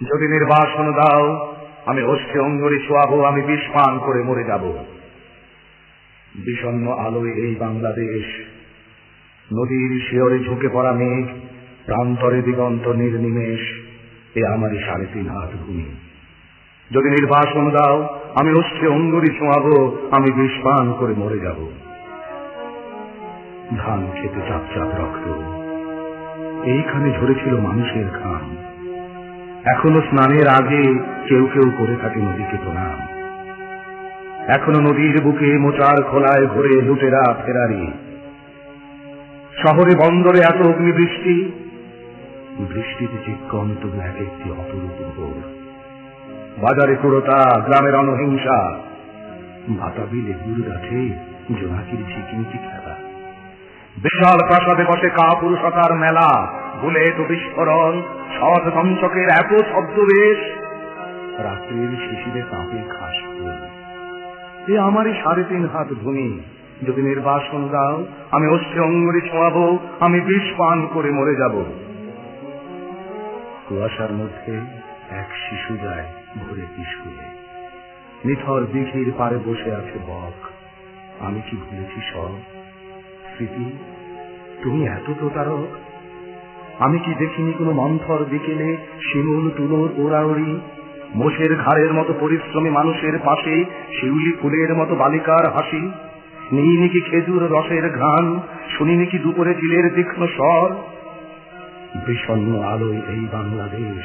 যদি নির্বাসন দাও, আমি অষ্টে অঙ্গরে শোয়াবো আমি বিষ পান করে মরে যাব। বিষণ্ন আলোয় এই বাংলাদেশ, নদীর শিয়রে ঝুঁকে পড়া মেঘ, প্রান্তরে দিগন্ত নির্নিমেষ, এ আমারই সাড়ে তিন হাত ভূমি। যদি নির্বাসন দাও, আমি অষ্টে অঙ্গুরি ছোঁয়াবো আমি বিষ পান করে মরে যাব। ধান খেতে চাপ চাপ রক্ত, এইখানে ঝরেছিল মানুষের ঘাম। এখনও স্নানের আগে কেউ কেউ করে থাকে নদীকে প্রণাম। এখনও নদীর বুকে মোচার খোলায় ঘুরে লুটেরা ফেরারি। শহরে বন্দরে এত অগ্নিবৃষ্টি। বৃষ্টিতে চিক্কন তবু এক একটি অপরূপ বাজারে কুড়তা, গ্রামের অনহিংসা। বাতাবি লেবুর গাছে জোনাকির ঝিকিমিকি খেলা। বিশাল প্রাসাদে বসে কাপুরুষতার মেলা। বুলেট বিস্ফোরণ শট দংশকের এত শব্দবেশ রাত্রির শিশিরে কাঁপে ঘাস এ আমারই সাড়ে তিন হাত ভূমি। যদি নির্বাসন দাও, আমি অস্ত্রে অঙ্গরে ছোঁয়াবো, আমি বিষ পান করে মরে যাব। কুয়াশার মধ্যে এক শিশু যায় ভোরে স্কুলে নিথর দিঘির পারে বসে আছে বক। আমি কি ভুলেছি সব? স্মৃতি? তুমি এত প্রতারক? আমি কি দেখিনি কোনো মন্থর বিকেলে শিমুল তুলোর ওড়াউড়ি মোষের ঘাড়ের মতো পরিশ্রমী মানুষের পাশে শিউলি ফুলের মতো বালিকার হাসি? নিইনি কি খেজুর রসের ঘ্রাণ? শুনিনি কি দুপুরে চিলের তীক্ষ্ণ স্বর? বিষণ্ন আলোয় এই বাংলাদেশ।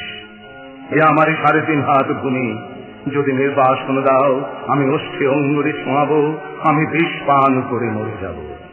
এ আমারই সাড়ে তিন হাত ভূমি। যদি নির্বাসন দাও, আমি অষ্টে অঙ্গুরে ছোঁয়াবো আমি বিষ পান করে মরে যাব।